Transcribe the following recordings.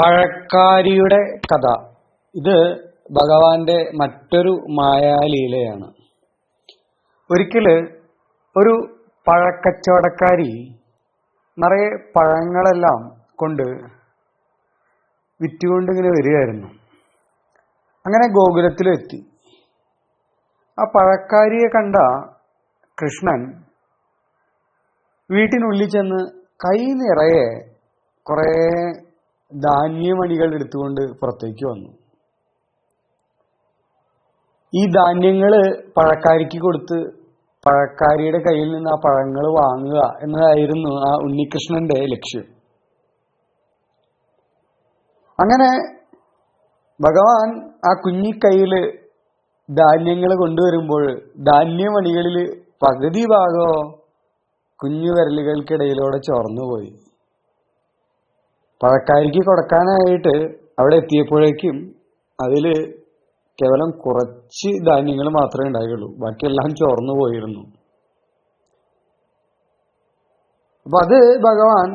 പഴക്കാരിയുടെ കഥ. ഇത് ഭഗവാന്റെ മറ്റൊരു മായാലീലയാണ്. ഒരിക്കൽ ഒരു പഴക്കച്ചവടക്കാരി നിറയെ പഴങ്ങളെല്ലാം കൊണ്ട് വിറ്റുകൊണ്ടിങ്ങനെ വരികയായിരുന്നു. അങ്ങനെ ഗോകുലത്തിലെത്തി ആ പഴക്കാരിയെ കണ്ട കൃഷ്ണൻ വീട്ടിനുള്ളിൽ ചെന്ന് കൈ നിറയെ കുറേ ധാന്യമണികൾ എടുത്തുകൊണ്ട് പുറത്തേക്ക് വന്നു. ഈ ധാന്യങ്ങൾ പഴക്കാരിക്ക് കൊടുത്ത് പഴക്കാരിയുടെ കയ്യിൽ നിന്ന് ആ പഴങ്ങൾ വാങ്ങുക എന്നതായിരുന്നു ആ ഉണ്ണികൃഷ്ണന്റെ ലക്ഷ്യം. അങ്ങനെ ഭഗവാൻ ആ കുഞ്ഞിക്കൈയിൽ ധാന്യങ്ങൾ കൊണ്ടുവരുമ്പോൾ ധാന്യമണികളിൽ പകുതി ഭാഗമോ കുഞ്ഞു വിരലുകൾക്കിടയിലൂടെ ചോർന്നുപോയി. പഴക്കാരിക്ക് കൊടുക്കാനായിട്ട് അവിടെ എത്തിയപ്പോഴേക്കും അതിൽ കേവലം കുറച്ച് ധാന്യങ്ങൾ മാത്രമേ ഉണ്ടായുള്ളൂ. ബാക്കിയെല്ലാം ചോർന്നു പോയിരുന്നു. അപ്പൊ അത് ഭഗവാൻ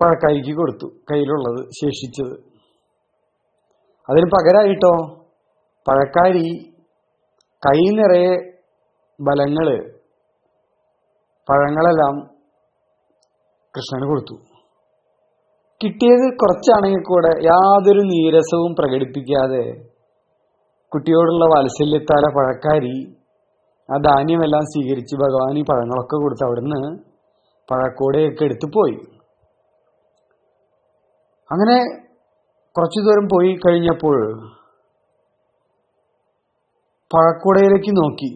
പഴക്കാരിക്ക് കൊടുത്തു കയ്യിലുള്ളത് ശേഷിച്ചത്. അതിന് പകരമായിട്ടോ പഴക്കാരി കൈ നിറയെ ബലങ്ങൾ പഴങ്ങളെല്ലാം കൃഷ്ണന് കൊടുത്തു. കിട്ടിയത് കുറച്ചാണെങ്കിൽ കൂടെ യാതൊരു നീരസവും പ്രകടിപ്പിക്കാതെ കുട്ടിയോടുള്ള വാത്സല്യത്താല പഴക്കാരി ആ ധാന്യമെല്ലാം സ്വീകരിച്ച് ഭഗവാൻ ഈ പഴങ്ങളൊക്കെ കൊടുത്ത് അവിടുന്ന് പഴക്കൂടയൊക്കെ എടുത്തു പോയി. അങ്ങനെ കുറച്ചു ദൂരം പോയി കഴിഞ്ഞപ്പോൾ പഴക്കൂടയിലേക്ക് നോക്കി.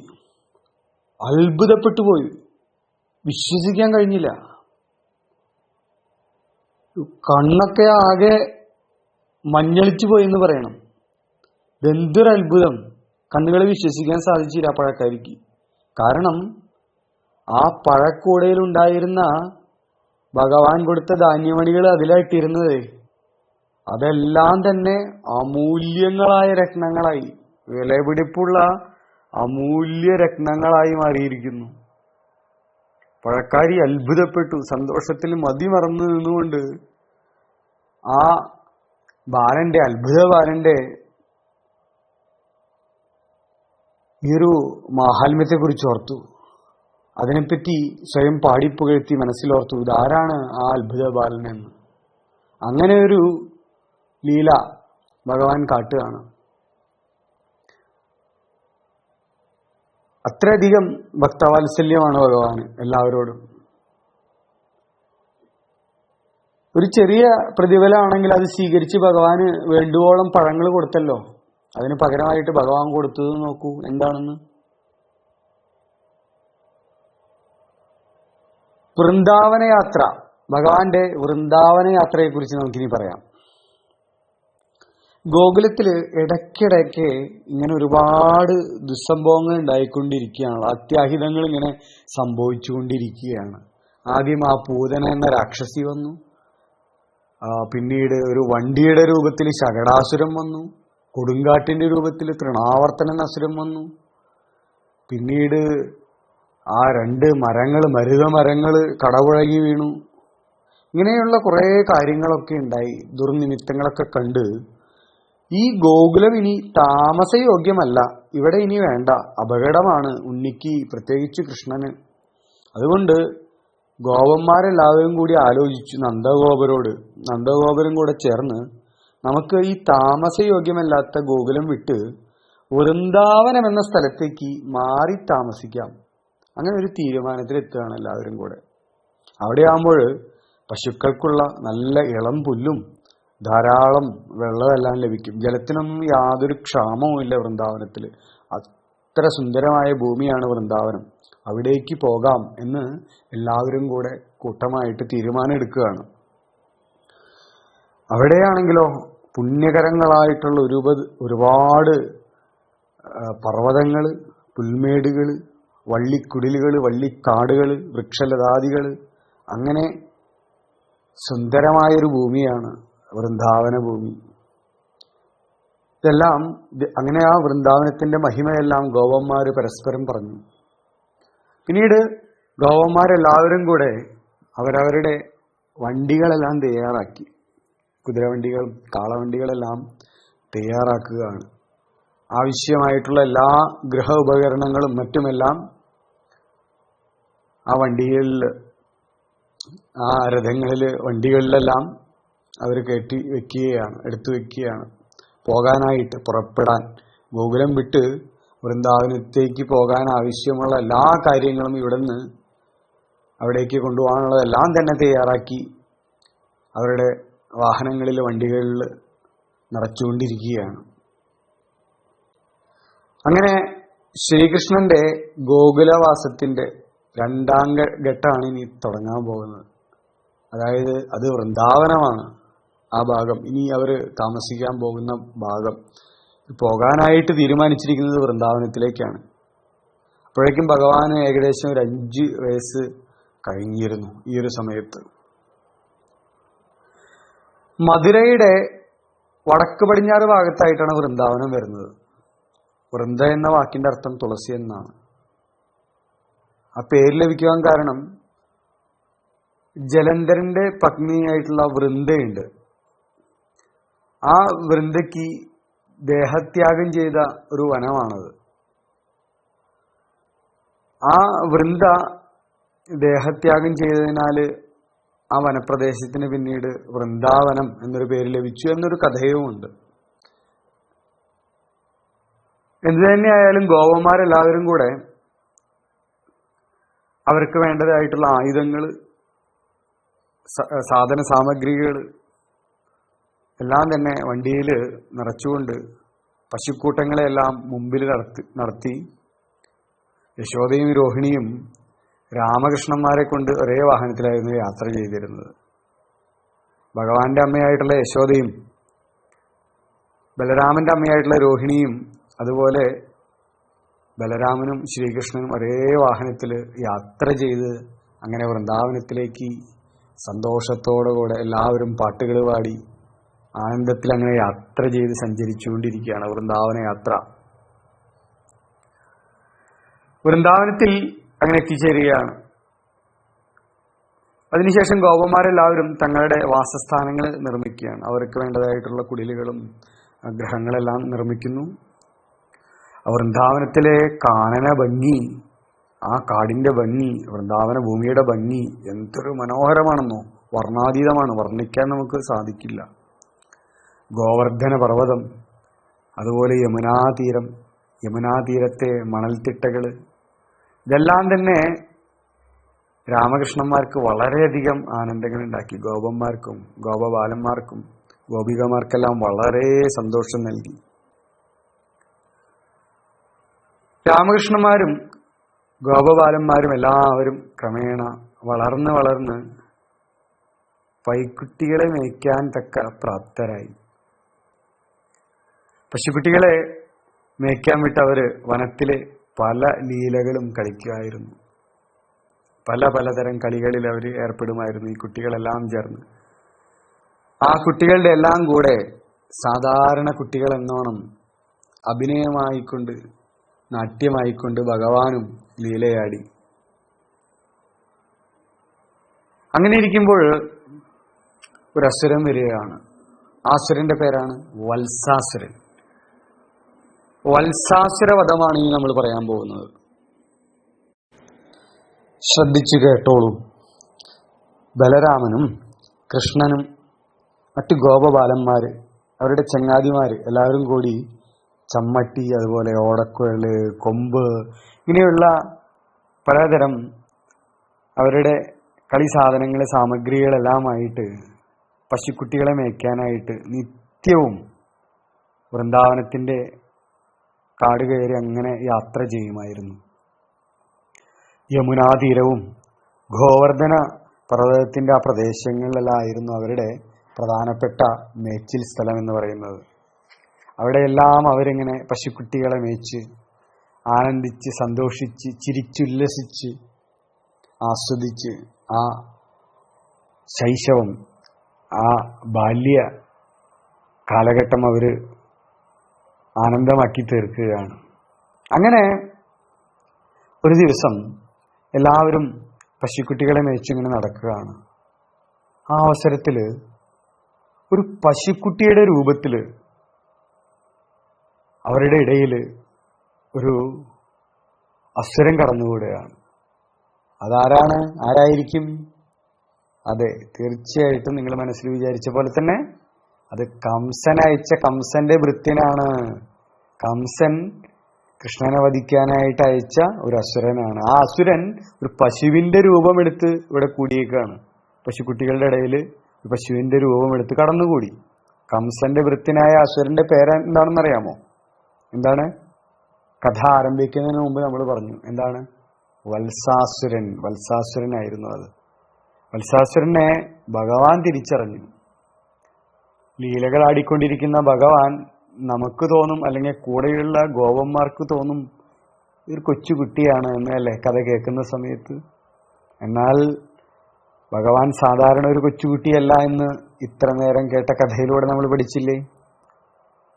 അത്ഭുതപ്പെട്ടു പോയി. വിശ്വസിക്കാൻ കഴിഞ്ഞില്ല. കണ്ണൊക്കെ ആകെ മഞ്ഞളിച്ചു പോയി എന്ന് പറയണം. ഇതെന്തൊരു അത്ഭുതം. കണ്ണുകളെ വിശ്വസിക്കാൻ സാധിച്ചില്ല പഴക്കാരിക്ക്. കാരണം ആ പഴക്കൂടയിൽ ഉണ്ടായിരുന്ന ഭഗവാൻ കൊടുത്ത ധാന്യമണികൾ അതിലായിട്ടിരുന്നത് അതെല്ലാം തന്നെ അമൂല്യങ്ങളായ രത്നങ്ങളായി വിലപിടിപ്പുള്ള അമൂല്യ രത്നങ്ങളായി മാറിയിരിക്കുന്നു. പഴക്കാരി അത്ഭുതപ്പെട്ടു. സന്തോഷത്തിൽ മതിമറന്നു നിന്നുകൊണ്ട് ആ ബാലന്റെ അത്ഭുത ബാലന്റെ ഈ ഒരു മാഹാത്മ്യത്തെ കുറിച്ച് ഓർത്തു. അതിനെപ്പറ്റി സ്വയം പാടിപ്പുകഴ്ത്തി മനസ്സിലോർത്തു ഇതാരാണ് ആ അത്ഭുത ബാലൻ എന്ന് അങ്ങനെ ഒരു ലീല ഭഗവാൻ കാട്ടുകയാണ്. അത്രയധികം ഭക്തവാത്സല്യമാണ് ഭഗവാന് എല്ലാവരോടും. ഒരു ചെറിയ പ്രതിഫലമാണെങ്കിൽ അത് സ്വീകരിച്ച് ഭഗവാന് വേണ്ടുവോളം പഴങ്ങൾ കൊടുത്തല്ലോ. അതിന് പകരമായിട്ട് ഭഗവാൻ കൊടുത്തത് നോക്കൂ എന്താണെന്ന്? വൃന്ദാവന യാത്ര. ഭഗവാന്റെ വൃന്ദാവന യാത്രയെ കുറിച്ച് നമുക്കിനി പറയാം. ഗോകുലത്തിൽ ഇടയ്ക്കിടയ്ക്ക് ഇങ്ങനെ ഒരുപാട് ദുസ്സംഭവങ്ങൾ ഉണ്ടായിക്കൊണ്ടിരിക്കുകയാണ്. അത്യാഹിതങ്ങൾ ഇങ്ങനെ സംഭവിച്ചുകൊണ്ടിരിക്കുകയാണ്. ആദ്യം ആ പൂതന എന്ന രാക്ഷസി വന്നു. പിന്നീട് ഒരു വണ്ടിയുടെ രൂപത്തിൽ ശകടാസുരം വന്നു കൊടുങ്കാറ്റിന്റെ രൂപത്തിൽ തൃണാവർത്തന നസുരം വന്നു. പിന്നീട് ആ രണ്ട് മരങ്ങൾ മരുത മരങ്ങൾ കടപുഴകി വീണു. ഇങ്ങനെയുള്ള കുറേ കാര്യങ്ങളൊക്കെ ഉണ്ടായി ദുർനിമിത്തങ്ങളൊക്കെ കണ്ട്. ഈ ഗോകുലം ഇനി താമസയോഗ്യമല്ല ഇവിടെ ഇനി വേണ്ട അപകടമാണ് ഉണ്ണിക്ക് പ്രത്യേകിച്ച് കൃഷ്ണന്. അതുകൊണ്ട് ഗോപന്മാരെല്ലാവരും കൂടി ആലോചിച്ചു നന്ദഗോപരോട്. നന്ദഗോപരും കൂടെ ചേർന്ന് നമുക്ക് ഈ താമസയോഗ്യമല്ലാത്ത ഗോകുലം വിട്ട് വൃന്ദാവനം എന്ന സ്ഥലത്തേക്ക് മാറി താമസിക്കാം. അങ്ങനെ ഒരു തീരുമാനത്തിൽ എത്തുകയാണ് എല്ലാവരും കൂടെ. അവിടെ ആകുമ്പോൾ പശുക്കൾക്കുള്ള നല്ല ഇളം പുല്ലും ധാരാളം വെള്ളമെല്ലാം ലഭിക്കും. ജലത്തിനൊന്നും യാതൊരു ക്ഷാമവും ഇല്ല വൃന്ദാവനത്തിൽ. അത്ര സുന്ദരമായ ഭൂമിയാണ് വൃന്ദാവനം. അവിടേക്ക് പോകാം എന്ന് എല്ലാവരും കൂടെ കൂട്ടമായിട്ട് തീരുമാനം എടുക്കുകയാണ് അവിടെയാണെങ്കിലോ പുണ്യകരങ്ങളായിട്ടുള്ള ഒരുപത് ഒരുപാട് പർവതങ്ങൾ പുൽമേടുകൾ വള്ളിക്കുടിലുകൾ വള്ളിക്കാടുകൾ വൃക്ഷലതാദികൾ അങ്ങനെ സുന്ദരമായൊരു ഭൂമിയാണ് വൃന്ദാവന ഭൂമി. ഇതെല്ലാം അങ്ങനെ ആ വൃന്ദാവനത്തിന്റെ മഹിമയെല്ലാം ഗോവന്മാര് പരസ്പരം പറഞ്ഞു. പിന്നീട് ഗോവന്മാരെല്ലാവരും കൂടെ അവരവരുടെ വണ്ടികളെല്ലാം തയ്യാറാക്കി. കുതിരവണ്ടികളും കാളവണ്ടികളെല്ലാം തയ്യാറാക്കുകയാണ്. ആവശ്യമായിട്ടുള്ള എല്ലാ ഗൃഹ ഉപകരണങ്ങളും മറ്റുമെല്ലാം ആ വണ്ടികളിൽ ആ രഥങ്ങളിൽ വണ്ടികളിലെല്ലാം അവർ കയറ്റി വെക്കുകയാണ് എടുത്തു വെക്കുകയാണ് പോകാനായിട്ട് പുറപ്പെടാൻ. ഗോകുലം വിട്ട് വൃന്ദാവനത്തേക്ക് പോകാൻ ആവശ്യമുള്ള എല്ലാ കാര്യങ്ങളും ഇവിടുന്ന് അവിടേക്ക് കൊണ്ടുപോകാനുള്ളതെല്ലാം തന്നെ തയ്യാറാക്കി. അവരുടെ വാഹനങ്ങളിൽ വണ്ടികളിൽ നിറച്ചുകൊണ്ടിരിക്കുകയാണ്. അങ്ങനെ ശ്രീകൃഷ്ണന്റെ ഗോകുലവാസത്തിന്റെ രണ്ടാം ഘട്ടമാണ് ഇനി തുടങ്ങാൻ പോകുന്നത്. അതായത് അത് വൃന്ദാവനമാണ്. ആ ഭാഗം. ഇനി അവർ താമസിക്കാൻ പോകുന്ന ഭാഗം. പോകാനായിട്ട് തീരുമാനിച്ചിരിക്കുന്നത് വൃന്ദാവനത്തിലേക്കാണ്. അപ്പോഴേക്കും ഭഗവാന് ഏകദേശം ഒരു അഞ്ച് വയസ്സ് കഴിഞ്ഞിരുന്നു ഈ ഒരു സമയത്ത്. മധുരയുടെ വടക്ക് പടിഞ്ഞാറ് ഭാഗത്തായിട്ടാണ് വൃന്ദാവനം വരുന്നത്. വൃന്ദ എന്ന വാക്കിന്റെ അർത്ഥം തുളസി എന്നാണ്. ആ പേര് ലഭിക്കുവാൻ കാരണം ജലന്ധരന്റെ പത്നിയായിട്ടുള്ള വൃന്ദയുണ്ട്. ആ വൃന്ദയ്ക്ക് ദേഹത്യാഗം ചെയ്ത ഒരു വനമാണത്. ആ വൃന്ദ ദേഹത്യാഗം ചെയ്തതിനാല് ആ വനപ്രദേശത്തിന് പിന്നീട് വൃന്ദാവനം എന്നൊരു പേര് ലഭിച്ചു എന്നൊരു കഥയുമുണ്ട്. എന്തു തന്നെയായാലും ഗോവന്മാരെല്ലാവരും കൂടെ അവർക്ക് വേണ്ടതായിട്ടുള്ള ആയുധങ്ങൾ സാധന സാമഗ്രികൾ എല്ലാം തന്നെ വണ്ടിയിൽ നിറച്ചുകൊണ്ട് പശുക്കൂട്ടങ്ങളെല്ലാം മുമ്പിൽ നടത്തി നടത്തി. യശോദയും രോഹിണിയും രാമകൃഷ്ണന്മാരെ കൊണ്ട് ഒരേ വാഹനത്തിലായിരുന്നു യാത്ര ചെയ്തിരുന്നത്. ഭഗവാന്റെ അമ്മയായിട്ടുള്ള യശോദയും ബലരാമന്റെ അമ്മയായിട്ടുള്ള രോഹിണിയും അതുപോലെ ബലരാമനും ശ്രീകൃഷ്ണനും ഒരേ വാഹനത്തിൽ യാത്ര ചെയ്ത് അങ്ങനെ വൃന്ദാവനത്തിലേക്ക് സന്തോഷത്തോടു കൂടെ എല്ലാവരും പാട്ടുകൾ പാടി ആനന്ദത്തിൽ അങ്ങനെ യാത്ര ചെയ്ത് സഞ്ചരിച്ചുകൊണ്ടിരിക്കുകയാണ്. വൃന്ദാവന യാത്ര. വൃന്ദാവനത്തിൽ അങ്ങനെ എത്തിച്ചേരുകയാണ്. അതിനുശേഷം ഗോപന്മാരെല്ലാവരും തങ്ങളുടെ വാസസ്ഥാനങ്ങൾ നിർമ്മിക്കുകയാണ്. അവർക്ക് വേണ്ടതായിട്ടുള്ള കുടിലുകളും ഗ്രഹങ്ങളെല്ലാം നിർമ്മിക്കുന്നു. വൃന്ദാവനത്തിലെ കാനന ഭംഗി ആ കാടിന്റെ ഭംഗി വൃന്ദാവന ഭൂമിയുടെ ഭംഗി എന്തൊരു മനോഹരമാണെന്നോ വർണാതീതമാണ്. വർണിക്കാൻ നമുക്ക് സാധിക്കില്ല. ഗോവർദ്ധന പർവതം അതുപോലെ യമുനാതീരം യമുനാതീരത്തെ മണൽത്തിട്ടകൾ. ഇതെല്ലാം തന്നെ രാമകൃഷ്ണന്മാർക്ക് വളരെയധികം ആനന്ദങ്ങൾ ഉണ്ടാക്കി ഗോപന്മാർക്കും ഗോപബാലന്മാർക്കും ഗോപികമാർക്കെല്ലാം വളരെ സന്തോഷം നൽകി. രാമകൃഷ്ണന്മാരും ഗോപബാലന്മാരും എല്ലാവരും ക്രമേണ വളർന്ന് വളർന്ന് പൈക്കുട്ടികളെ മേയ്ക്കാൻ തക്ക പ്രാപ്തരായി. പശുക്കുട്ടികളെ മേയ്ക്കാൻ വിട്ട് അവർ വനത്തിലെ പല ലീലകളും കളിക്കുമായിരുന്നു. പല പലതരം കളികളിൽ അവർ ഏർപ്പെടുമായിരുന്നു ഈ കുട്ടികളെല്ലാം ചേർന്ന്. ആ കുട്ടികളുടെ എല്ലാം കൂടെ സാധാരണ കുട്ടികൾ എന്നോണം അഭിനയമായിക്കൊണ്ട് നാട്യമായിക്കൊണ്ട് ഭഗവാനും ലീലയാടി. അങ്ങനെ ഇരിക്കുമ്പോൾ ഒരു അസുരൻ വരികയാണ്. ആസുരന്റെ പേരാണ് വത്സാസുരൻ. വത്സാസുര വധമാണ് ഇനി നമ്മൾ പറയാൻ പോകുന്നത്. ശ്രദ്ധിച്ചു കേട്ടോളൂ. ബലരാമനും കൃഷ്ണനും മറ്റു ഗോപബാലന്മാര് അവരുടെ ചങ്ങാതിമാര് എല്ലാവരും കൂടി ചമ്മട്ടി അതുപോലെ ഓടക്കുഴൽ കൊമ്പ് ഇങ്ങനെയുള്ള പലതരം അവരുടെ കളി സാധനങ്ങൾ സാമഗ്രികളെല്ലാമായിട്ട് പശുക്കുട്ടികളെ മേയ്ക്കാനായിട്ട് നിത്യവും വൃന്ദാവനത്തിന്റെ കാട് കയറി അങ്ങനെ യാത്ര ചെയ്യുമായിരുന്നു. യമുനാതീരവും ഗോവർദ്ധന പർവതത്തിന്റെ ആ പ്രദേശങ്ങളിലായിരുന്നു അവരുടെ പ്രധാനപ്പെട്ട മേച്ചിൽ സ്ഥലം എന്ന് പറയുന്നത്. അവിടെയെല്ലാം അവരിങ്ങനെ പശുക്കുട്ടികളെ മേച്ച് ആനന്ദിച്ച് സന്തോഷിച്ച് ചിരിച്ചുല്ലസിച്ച് ആസ്വദിച്ച് ആ ശൈശവം ആ ബാല്യ കാലഘട്ടം അവർ ആനന്ദമാക്കി തീർക്കുകയാണ് അങ്ങനെ ഒരു ദിവസം എല്ലാവരും പശുക്കുട്ടികളെ മേച്ചിങ്ങനെ നടക്കുകയാണ്. ആ അവസരത്തിൽ ഒരു പശുക്കുട്ടിയുടെ രൂപത്തിൽ അവരുടെ ഇടയിൽ ഒരു അസുരം കടന്നുകൂടുകയാണ്. അതാരാണ്? ആരായിരിക്കും? അതെ തീർച്ചയായിട്ടും നിങ്ങൾ മനസ്സിൽ വിചാരിച്ച പോലെ തന്നെ അത് കംസൻ അയച്ച കംസന്റെ വൃത്തിനാണ്. കംസൻ കൃഷ്ണനെ വധിക്കാനായിട്ട് അയച്ച ഒരു അസുരനാണ്. ആ അസുരൻ ഒരു പശുവിന്റെ രൂപമെടുത്ത് ഇവിടെ കൂടിയേക്കാണ്. പശുക്കുട്ടികളുടെ ഇടയിൽ പശുവിന്റെ രൂപമെടുത്ത് കടന്നുകൂടി. കംസന്റെ വൃത്തിനായ അസുരന്റെ പേര് എന്താണെന്ന് അറിയാമോ? എന്താണ്? കഥ ആരംഭിക്കുന്നതിന് മുമ്പ് നമ്മൾ പറഞ്ഞു. എന്താണ്? വത്സാസുരൻ. വത്സാസുരനായിരുന്നു അത്. വത്സാസുരനെ ഭഗവാൻ തിരിച്ചറിഞ്ഞു. ലീലകൾ ആടിക്കൊണ്ടിരിക്കുന്ന ഭഗവാൻ നമുക്ക് തോന്നും അല്ലെങ്കിൽ കൂടെയുള്ള ഗോപന്മാർക്ക് തോന്നും ഒരു കൊച്ചുകുട്ടിയാണ് എന്ന് അല്ലേ കഥ കേൾക്കുന്ന സമയത്ത്. എന്നാൽ ഭഗവാൻ സാധാരണ ഒരു കൊച്ചുകുട്ടിയല്ല എന്ന് ഇത്ര നേരം കേട്ട കഥയിലൂടെ നമ്മൾ പഠിച്ചില്ലേ?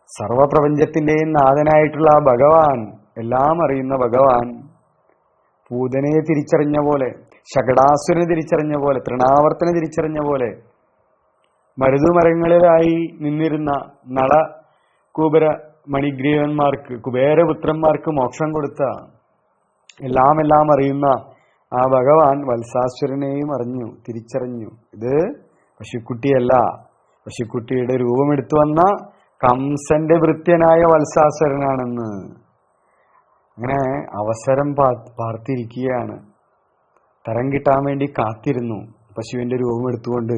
സർവപ്രപഞ്ചത്തിന്റെയും നാഥനായിട്ടുള്ള ഭഗവാൻ എല്ലാം അറിയുന്ന ഭഗവാൻ പൂതനയെ തിരിച്ചറിഞ്ഞ പോലെ ശകടാസുരനെ തിരിച്ചറിഞ്ഞ പോലെ തൃണാവർത്തനെ തിരിച്ചറിഞ്ഞ പോലെ മരുതുമരങ്ങളിലായി നിന്നിരുന്ന നള കുബര മണിഗ്രീവന്മാർക്ക് കുബേരപുത്രന്മാർക്ക് മോക്ഷം കൊടുത്ത എല്ലാം എല്ലാം അറിയുന്ന ആ ഭഗവാൻ വത്സാസുരനെയും അറിഞ്ഞു തിരിച്ചറിഞ്ഞു. ഇത് പശുക്കുട്ടിയല്ല. പശുക്കുട്ടിയുടെ രൂപമെടുത്തു വന്ന കംസന്റെ വൃത്യനായ വത്സാസുരനാണെന്ന്. അങ്ങനെ അവസരം പാർത്തിരിക്കുകയാണ്. തരം കിട്ടാൻ വേണ്ടി കാത്തിരുന്നു. പശുവിന്റെ രൂപം എടുത്തുകൊണ്ട്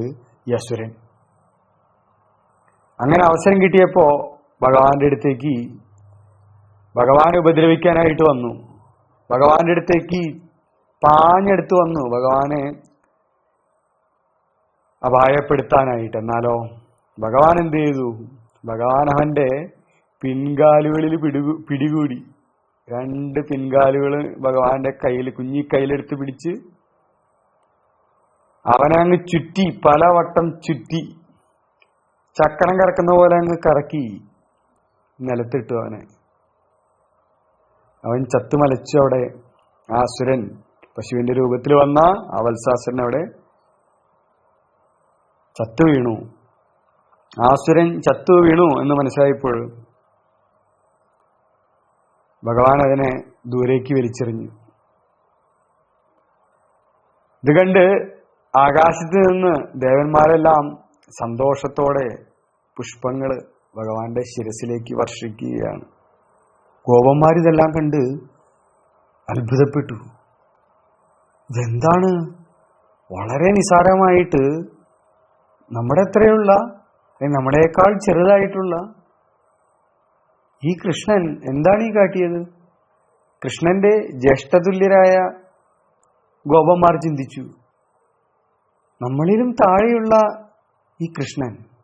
ഈ അസുരൻ. അങ്ങനെ അവസരം കിട്ടിയപ്പോ ഭഗവാന്റെ അടുത്തേക്ക് ഭഗവാനെ ഉപദ്രവിക്കാനായിട്ട് വന്നു. ഭഗവാന്റെ അടുത്തേക്ക് പാഞ്ഞെടുത്ത് വന്നു. ഭഗവാനെ അപായപ്പെടുത്താനായിട്ട്. എന്നാലോ ഭഗവാൻ എന്ത് ചെയ്തു? ഭഗവാൻ അവന്റെ പിൻകാലുകളിൽ പിടികു പിടികൂടി. രണ്ട് പിൻകാലുകൾ ഭഗവാന്റെ കയ്യിൽ കുഞ്ഞി കയ്യിലെടുത്ത് പിടിച്ച് അവനെ അങ്ങ് ചുറ്റി പല വട്ടം ചുറ്റി ചക്രം കറക്കുന്ന പോലെ അങ്ങ് കറക്കി നിലത്തിട്ടു അവനെ. അവൻ ചത്തുമലച്ചു അവിടെ ആസുരൻ പശുവിന്റെ രൂപത്തിൽ വന്ന ആ വത്സാസുരൻ അവിടെ ചത്തു വീണു. ആസുരൻ ചത്തു വീണു എന്ന് മനസ്സിലായപ്പോൾ ഭഗവാൻ അതിനെ ദൂരേക്ക് വലിച്ചെറിഞ്ഞു. ഇത് കണ്ട് ആകാശത്ത് നിന്ന് ദേവന്മാരെല്ലാം സന്തോഷത്തോടെ പുഷ്പങ്ങൾ ഭഗവാന്റെ ശിരസിലേക്ക് വർഷിക്കുകയാണ്. ഗോപന്മാരിതെല്ലാം കണ്ട് അത്ഭുതപ്പെട്ടു. ഇതെന്താണ്? വളരെ നിസാരമായിട്ട് നമ്മുടെ നമ്മുടെക്കാൾ നമ്മളെക്കാൾ ചെറുതായിട്ടുള്ള ഈ കൃഷ്ണൻ എന്താണ് ഈ കാട്ടിയത്? കൃഷ്ണന്റെ ജ്യേഷ്ഠതുല്യരായ ഗോപന്മാർ ചിന്തിച്ചു നമ്മളിലും താഴെയുള്ള ഈ കൃഷ്ണൻ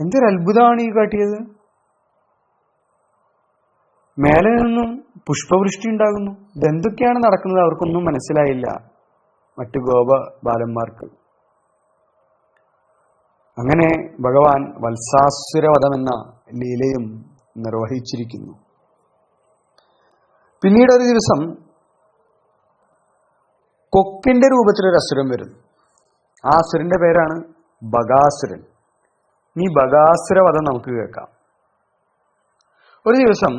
എന്തൊരു അത്ഭുതമാണ് ഈ കാട്ടിയത്? മേലെ നിന്നും പുഷ്പവൃഷ്ടി ഉണ്ടാകുന്നു. ഇതെന്തൊക്കെയാണ് നടക്കുന്നത് അവർക്കൊന്നും മനസ്സിലായില്ല. മറ്റു ഗോപ ബാലന്മാർക്ക്. അങ്ങനെ ഭഗവാൻ വത്സാസുരവധം എന്ന ലീലയും നിർവഹിച്ചിരിക്കുന്നു. പിന്നീട് ഒരു ദിവസം കൊക്കിന്റെ രൂപത്തിലൊരു അസുരൻ വരുന്നു. ആ അസുരന്റെ പേരാണ് ബഗാസുരൻ. ഈ ബകാസുരവധം നമുക്ക് കേൾക്കാം. ഒരു ദിവസം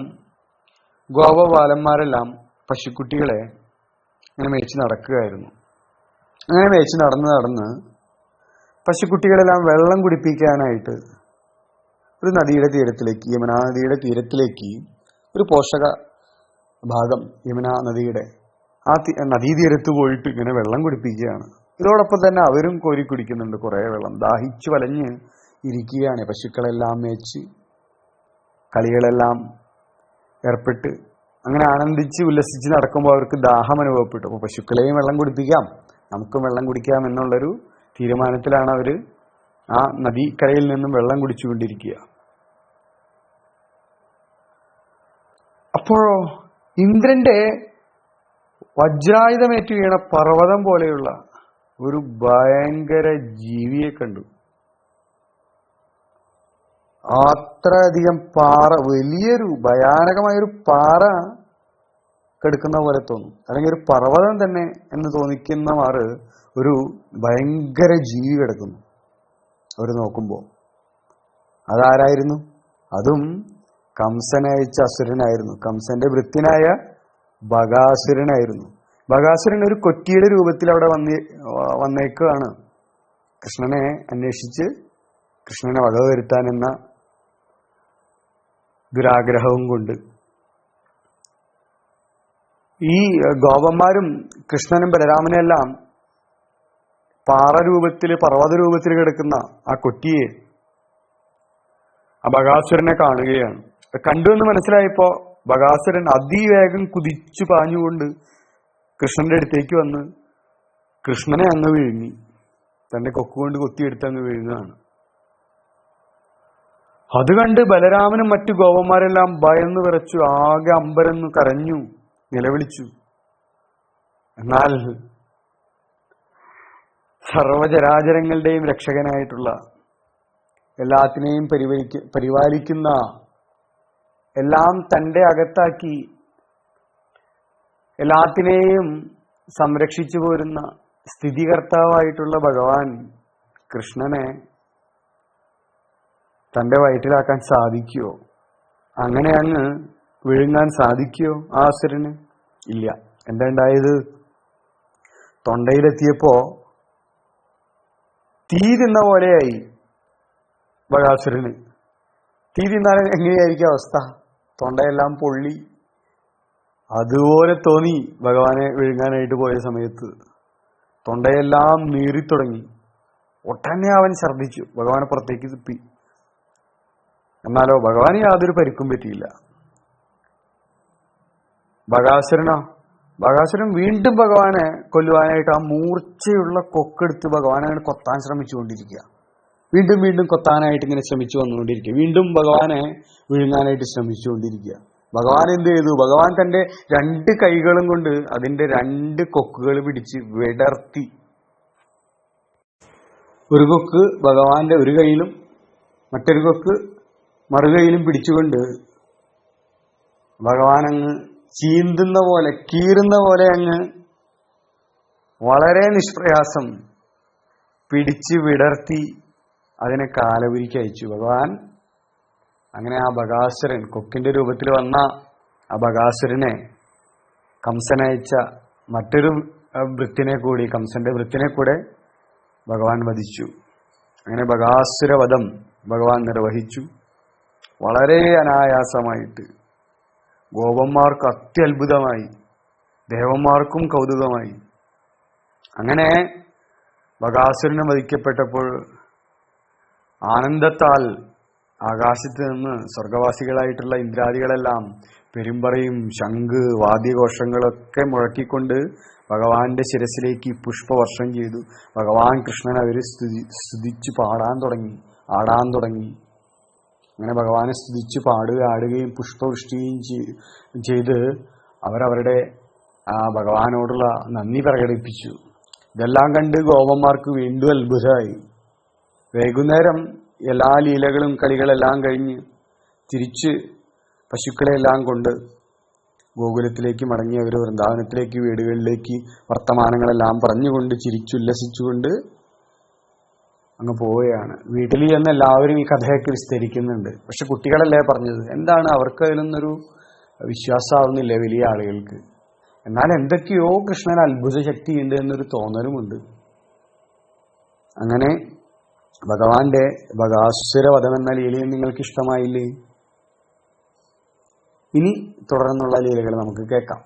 ഗോപബാലന്മാരെല്ലാം പശുക്കുട്ടികളെ ഇങ്ങനെ മേച്ച് നടക്കുകയായിരുന്നു. അങ്ങനെ മേച്ച് നടന്ന് നടന്ന് പശുക്കുട്ടികളെല്ലാം വെള്ളം കുടിപ്പിക്കാനായിട്ട് ഒരു നദിയുടെ തീരത്തിലേക്ക് യമുനാ നദിയുടെ തീരത്തിലേക്ക് ഒരു പോഷക ഭാഗം യമുന നദിയുടെ ആ നദീതീരത്ത് പോയിട്ട് ഇങ്ങനെ വെള്ളം കുടിപ്പിക്കുകയാണ്. ഇതോടൊപ്പം തന്നെ അവരും കോരി കുടിക്കുന്നുണ്ട് കുറേ വെള്ളം. ദാഹിച്ചു വലഞ്ഞ് ഇരിക്കുകയാണ്. പശുക്കളെല്ലാം മേച്ച് കളികളെല്ലാം ഏർപ്പെട്ട് അങ്ങനെ ആനന്ദിച്ച് ഉല്ലസിച്ച് നടക്കുമ്പോൾ അവർക്ക് ദാഹം അനുഭവപ്പെട്ടു. അപ്പോൾ പശുക്കളെയും വെള്ളം കുടിപ്പിക്കാം നമുക്കും വെള്ളം കുടിക്കാം എന്നുള്ളൊരു തീരുമാനത്തിലാണ് അവർ ആ നദീക്കരയിൽ നിന്നും വെള്ളം കുടിച്ചുകൊണ്ടിരിക്കുക. അപ്പോഴോ ഇന്ദ്രന്റെ വജ്രായുധമേറ്റ് വീണ പർവതം പോലെയുള്ള ഒരു ഭയങ്കര ജീവിയെ കണ്ടു. അത്രയധികം പാറ വലിയൊരു ഭയാനകമായൊരു പാറ കെടുക്കുന്ന പോലെ തോന്നും. അല്ലെങ്കിൽ ഒരു പർവതം തന്നെ എന്ന് തോന്നിക്കുന്ന മാറ് ഒരു ഭയങ്കര ജീവി കിടക്കുന്നു. അവർ നോക്കുമ്പോൾ. അതാരായിരുന്നു? അതും കംസനയച്ച അസുരനായിരുന്നു. കംസന്റെ വൃത്തിനായ ബകാസുരനായിരുന്നു ബകാസുരൻ ഒരു കൊറ്റിയുടെ രൂപത്തിൽ അവിടെ വന്നി വന്നേക്കുകയാണ് കൃഷ്ണനെ അന്വേഷിച്ച് കൃഷ്ണനെ വകവരുത്താൻ എന്ന ദുരാഗ്രഹവും കൊണ്ട്. ഈ ഗോപന്മാരും കൃഷ്ണനും ബലരാമനെല്ലാം എല്ലാം പാറ രൂപത്തിൽ പർവത രൂപത്തിൽ കിടക്കുന്ന ആ കൊറ്റിയെ ആ ബകാസുരനെ കാണുകയാണ്. കണ്ടു എന്ന് മനസ്സിലായപ്പോ ബകാസുരൻ അതിവേഗം കുതിച്ചു പാഞ്ഞുകൊണ്ട് കൃഷ്ണന്റെ അടുത്തേക്ക് വന്ന് കൃഷ്ണനെ അങ്ങ് വിഴുങ്ങി. തന്റെ കൊക്കുകൊണ്ട് കൊത്തിയെടുത്ത് അങ്ങ് വിഴുങ്ങുകയാണ്. അത് കണ്ട് ബലരാമനും മറ്റു ഗോപന്മാരെല്ലാം ഭയന്ന് വിറച്ചു ആകെ അമ്പരന്ന് കരഞ്ഞു നിലവിളിച്ചു. എന്നാൽ സർവചരാചരങ്ങളുടെയും രക്ഷകനായിട്ടുള്ള എല്ലാത്തിനെയും പരിപാലിക്ക പരിപാലിക്കുന്ന എല്ലാം തന്റെ അകത്താക്കി എല്ലാത്തിനെയും സംരക്ഷിച്ചു പോരുന്ന സ്ഥിതികർത്താവായിട്ടുള്ള ഭഗവാൻ കൃഷ്ണനെ തന്റെ വയറ്റിലാക്കാൻ സാധിക്കുമോ അങ്ങനെ അങ്ങ് വിഴുങ്ങാൻ സാധിക്കുമോ ആ അസുരന്? ഇല്ല. എന്താ ഉണ്ടായത്? തൊണ്ടയിലെത്തിയപ്പോ തീ തിന്ന പോലെയായി ബകാസുരന് തീ തിന്നാൽ എങ്ങനെയായിരിക്കും അവസ്ഥ? തൊണ്ടയെല്ലാം പൊള്ളി. അതുപോലെ തോന്നി ഭഗവാനെ വിഴുങ്ങാനായിട്ട് പോയ സമയത്ത്. തൊണ്ടയെല്ലാം നീറിത്തുടങ്ങി. ഒട്ടനെ അവൻ ഛർദ്ദിച്ചു. ഭഗവാനെ പുറത്തേക്ക് തുപ്പി. എന്നാലോ ഭഗവാന് യാതൊരു പരിക്കും പറ്റിയില്ല. ബകാസുരനോ ബകാസുരൻ വീണ്ടും ഭഗവാനെ കൊല്ലുവാനായിട്ട് ആ മൂർച്ചയുള്ള കൊക്കെടുത്ത് ഭഗവാനെ അങ്ങനെ കൊത്താൻ ശ്രമിച്ചുകൊണ്ടിരിക്കുക. വീണ്ടും വീണ്ടും കൊത്താനായിട്ട് ഇങ്ങനെ ശ്രമിച്ചു വന്നുകൊണ്ടിരിക്കുക. വീണ്ടും ഭഗവാനെ വിഴുങ്ങാനായിട്ട് ശ്രമിച്ചുകൊണ്ടിരിക്കുക. ഭഗവാൻ എന്ത് ചെയ്തു? ഭഗവാൻ തന്റെ രണ്ട് കൈകളും കൊണ്ട് അതിന്റെ രണ്ട് കൊക്കുകൾ പിടിച്ച് വിടർത്തി. ഒരു കൊക്ക് ഭഗവാന്റെ ഒരു കൈയിലും മറ്റൊരു കൊക്ക് മറുകൈയിലും പിടിച്ചുകൊണ്ട് ഭഗവാൻ അങ്ങ് ചീന്തുന്ന പോലെ കീറുന്ന പോലെ അങ്ങ് വളരെ നിഷ്പ്രയാസം പിടിച്ച് വിടർത്തി അതിനെ കാലപുരിക്ക് അയച്ചു. ഭഗവാൻ അങ്ങനെ ആ ബകാസുരൻ കൊക്കിന്റെ രൂപത്തിൽ വന്ന ആ ബകാസുരനെ കംസനയച്ച മറ്റൊരു വൃത്തിനെ കൂടി കംസന്റെ വൃത്തിനെ കൂടെ ഭഗവാൻ വധിച്ചു. അങ്ങനെ ബകാസുരവധം ഭഗവാൻ നിർവഹിച്ചു. വളരെ അനായാസമായിട്ട്. ഗോപന്മാർക്ക് അത്യത്ഭുതമായി. ദേവന്മാർക്കും കൗതുകമായി. അങ്ങനെ ബകാസുരനെ വധിക്കപ്പെട്ടപ്പോൾ ആനന്ദത്താൽ ആകാശത്ത് നിന്ന് സ്വർഗവാസികളായിട്ടുള്ള ഇന്ദ്രാദികളെല്ലാം പെരുമ്പറയും ശംഖ് വാദ്യഘോഷങ്ങളൊക്കെ മുഴക്കിക്കൊണ്ട് ഭഗവാന്റെ ശിരസിലേക്ക് പുഷ്പവർഷം ചെയ്തു. ഭഗവാൻ കൃഷ്ണൻ അവർ സ്തുതി സ്തുതിച്ചു പാടാൻ തുടങ്ങി ആടാൻ തുടങ്ങി. അങ്ങനെ ഭഗവാനെ സ്തുതിച്ച് പാടുക ആടുകയും പുഷ്പവൃഷ്ടിയും ചെയ്- ചെയ്ത് അവരവരുടെ ആ ഭഗവാനോടുള്ള നന്ദി പ്രകടിപ്പിച്ചു. ഇതെല്ലാം കണ്ട് ഗോപന്മാർക്ക് വീണ്ടും അത്ഭുതമായി. വൈകുന്നേരം എല്ലാ ലീലകളും കളികളെല്ലാം കഴിഞ്ഞ് തിരിച്ച് പശുക്കളെല്ലാം കൊണ്ട് ഗോകുലത്തിലേക്ക് മടങ്ങിയവർ വൃന്ദാവനത്തിലേക്ക് വീടുകളിലേക്ക് വർത്തമാനങ്ങളെല്ലാം പറഞ്ഞുകൊണ്ട് ചിരിച്ചുല്ലസിച്ചുകൊണ്ട് അങ്ങ് പോവുകയാണ്. വീട്ടിൽ ചെന്ന് എല്ലാവരും ഈ കഥയൊക്കെ വിസ്തരിക്കുന്നുണ്ട്. പക്ഷെ കുട്ടികളല്ലേ പറഞ്ഞത്? എന്താണ് അവർക്ക് അതിലൊന്നൊരു വിശ്വാസമാവുന്നില്ല വലിയ ആളുകൾക്ക്? എന്നാൽ എന്തൊക്കെയോ കൃഷ്ണൻ അത്ഭുത ശക്തിയുണ്ട് എന്നൊരു തോന്നലുമുണ്ട്. അങ്ങനെ ഭഗവാന്റെ ഭഗാസുരവധം വധം എന്ന ലീലയും നിങ്ങൾക്ക് ഇഷ്ടമായില്ലേ? ഇനി തുടർന്നുള്ള ലീലകൾ നമുക്ക് കേൾക്കാം.